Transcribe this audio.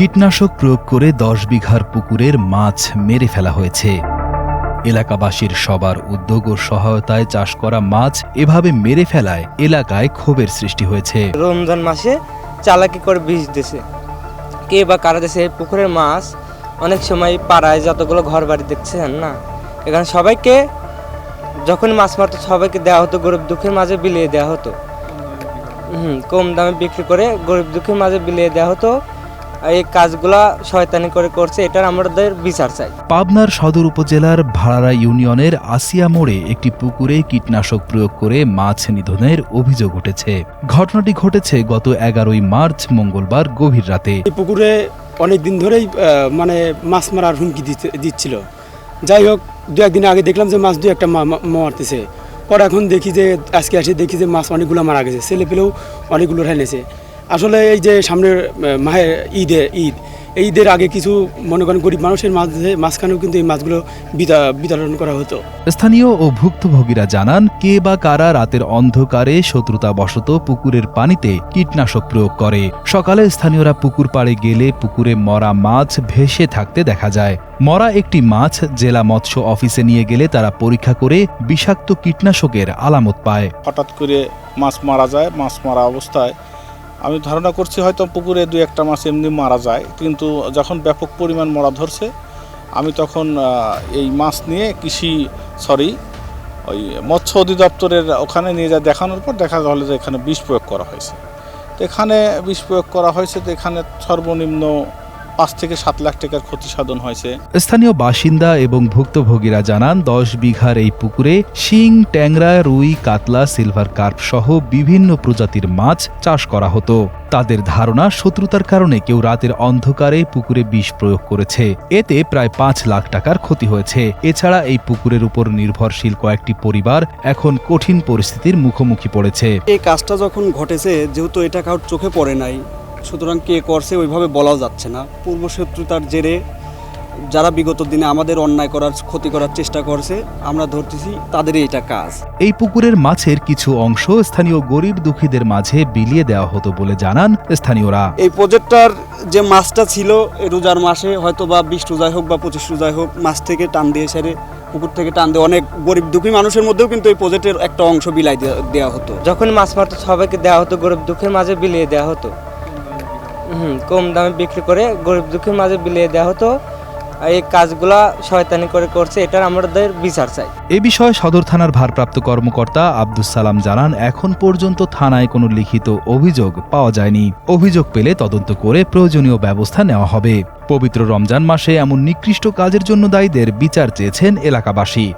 কীটনাশক প্রয়োগ করে দশ বিঘার পুকুরের মাছ মেরে ফেলা হয়েছে। এলাকাবাসীর সবার উদ্যোগ ও সহায়তায় চাষ করা মাছ এভাবে মেরে ফেলায় এলাকায় ক্ষোভের সৃষ্টি হয়েছে। রমজান মাসে চালাকি করে বিষ দিছে। কে বা কারা দেশে পুকুরের মাছ? অনেক সময় পাড়ায় যতগুলো ঘর বাড়ি দেখছেন না? এখানে সবাইকে যখন মাছ মারতো সবাইকে দেওয়া হতো, গরিব দুঃখের মাঝে বিলিয়ে দেওয়া হতো। হুম, কম দামে বিক্রি করে গরিব দুঃখের মাঝে বিলিয়ে দেওয়া হতো। এই কাজগুলা শয়তানি করে করছে এটার আমাদের বিচার চাই। পাবনার সদর উপজেলার ভাড়ারা ইউনিয়নের আসিয়া মোড়ে একটি পুকুরে কীটনাশক প্রয়োগ করে মাছ নিধনের অভিযোগ উঠেছে। ঘটনাটি ঘটেছে গত এগারোই মার্চ মঙ্গলবার গভীর রাতে। পুকুরে অনেক দিন ধরেই আহ, মানে মাছ মারার হুমকি দিতে- দিচ্ছিল। যাই হোক দু একদিন আগে দেখলাম যে মাছ দু একটা মারতেছে। পর এখন দেখি যে আজকে আসে দেখি যে মাছ অনেকগুলো মারা গেছে। ছেলে পেলেও অনেকগুলো রেনেছে আসলে এই যে সামনের মাহে ঈদে ঈদ এই ঈদের আগে কিছু মনে করেন গরিব মানুষের মাঝে মাঝখানেও কিন্তু এই মাছগুলো বিতা- বিতরণ করা হতো। স্থানীয় ও ভুক্তভোগীরা জানান কে বা কারা রাতের অন্ধকারে শত্রুতাবশত পুকুরের পানিতে কীটনাশক প্রয়োগ করে। সকালে স্থানীয়রা পুকুর পাড়ে গেলে পুকুরে মরা মাছ ভেসে থাকতে দেখা যায়। মরা একটি মাছ জেলা মৎস্য অফিসে নিয়ে গেলে তারা পরীক্ষা করে বিষাক্ত কীটনাশকের আলামত পায়। হঠাৎ করে মাছ মারা যায় মাছ মারা অবস্থায় আমি ধারণা করছি হয়তো পুকুরে দু একটা মাছ এমনি মারা যায়, কিন্তু যখন ব্যাপক পরিমাণ মরা ধরছে, আমি তখন এই মাছ নিয়ে কৃষি সরি ওই মৎস্য অধিদপ্তরের ওখানে নিয়ে যা দেখানোর পর দেখা গেল যে এখানে বিষ প্রয়োগ করা হয়েছে। তো এখানে বিষ প্রয়োগ করা হয়েছে, তো এখানে সর্বনিম্ন পাঁচ থেকে সাত লাখ টাকার ক্ষতি সাধন হয়েছে। স্থানীয় বাসিন্দা এবং ভুক্তভোগীরা জানান দশ বিঘার এই পুকুরে শিং ট্যাংরা রুই কাতলা সিলভার কার্প সহ বিভিন্ন প্রজাতির মাছ চাষ করা হতো। তাদের ধারণা শত্রুতার কারণে কেউ রাতের অন্ধকারে পুকুরে বিষ প্রয়োগ করেছে। এতে প্রায় পাঁচ লাখ টাকার ক্ষতি হয়েছে। এছাড়া এই পুকুরের উপর নির্ভরশীল কয়েকটি পরিবার এখন কঠিন পরিস্থিতির মুখোমুখি পড়েছে। এই কাজটা যখন ঘটেছে যেহেতু এটা কারোর চোখে পড়ে নাই সুতরাং কে করছে ওইভাবে বলাও যাচ্ছে না। পূর্বশত্রুতার জেরে যারা বিগত দিনে আমাদের অন্যায় করার ক্ষতি করার চেষ্টা করছে আমরা ধরতেছি তাদেরই এটা কাজ। এই পুকুরের মাছের কিছু অংশ স্থানীয় গরিব দুঃখীদের মাঝে বিলিয়ে দেওয়া হতো বলে জানান স্থানীয়রা। এই প্রজেক্টটার যে মাছটা ছিল এই রোজার মাসে হয়তো বা বিশ রোজায় হোক বা পঁচিশ রোজায় হোক মাছ থেকে টান দিয়ে সেরে পুকুর থেকে টান দিয়ে অনেক গরিব দুঃখী মানুষের মধ্যেও কিন্তু এই প্রজেক্টের একটা অংশ বিলাই দেওয়া হতো। যখন মাছ মারতো সবাইকে দেওয়া হতো গরিব দুঃখের মাঝে বিলিয়ে দেওয়া হতো। হুম, কম দামে বিক্রি করে গরিব দুঃখের মাঝে বিলিয়ে দেওয়া হতো। এই কাজগুলা শয়তানি করে করছে, এটার আমাদের বিচার চাই। এ বিষয়ে সদর থানার ভারপ্রাপ্ত কর্মকর্তা আব্দুস সালাম জানান, এখন পর্যন্ত থানায় কোনো লিখিত অভিযোগ পাওয়া যায়নি। অভিযোগ পেলে তদন্ত করে প্রয়োজনীয় ব্যবস্থা নেওয়া হবে। পবিত্র রমজান মাসে এমন নিকৃষ্ট কাজের জন্য দায়ীদের বিচার চেয়েছেন এলাকাবাসী।